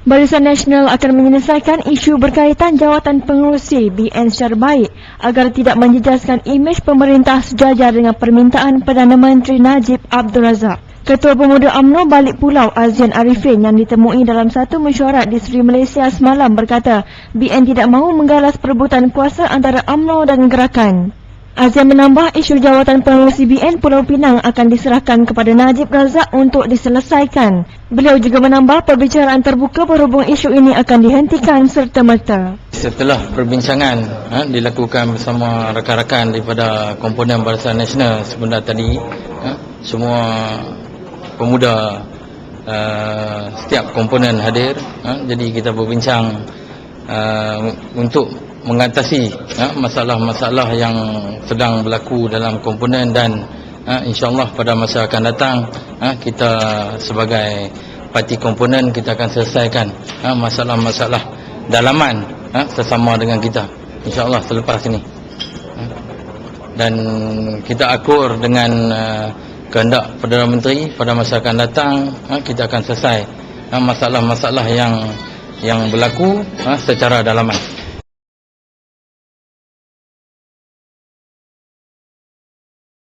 Barisan Nasional akan menyelesaikan isu berkaitan jawatan pengurusi BN secara baik agar tidak menjejaskan imej pemerintah sejajar dengan permintaan Perdana Menteri Najib Abdul Razak. Ketua Pemuda UMNO Balik Pulau Azian Arifin yang ditemui dalam satu mesyuarat di Sri Malaysia semalam berkata BN tidak mahu menggalas perebutan kuasa antara UMNO dan gerakan. Azian menambah isu jawatan pengurusi BN Pulau Pinang akan diserahkan kepada Najib Razak untuk diselesaikan. Beliau juga menambah perbicaraan terbuka berhubung isu ini akan dihentikan serta-merta. Setelah perbincangan ha, dilakukan bersama rakan-rakan daripada komponen Barisan Nasional sebentar tadi, ha, semua pemuda uh, setiap komponen hadir, ha, jadi kita berbincang uh, untuk mengatasi ha, masalah-masalah yang sedang berlaku dalam komponen dan ha, insyaAllah pada masa akan datang ha, kita sebagai parti komponen kita akan selesaikan ha, masalah-masalah dalaman ha, sesama dengan kita insyaAllah selepas ini ha. dan kita akur dengan uh, kehendak Perdana Menteri pada masa akan datang ha, kita akan selesai masalah-masalah yang yang berlaku ha, secara dalaman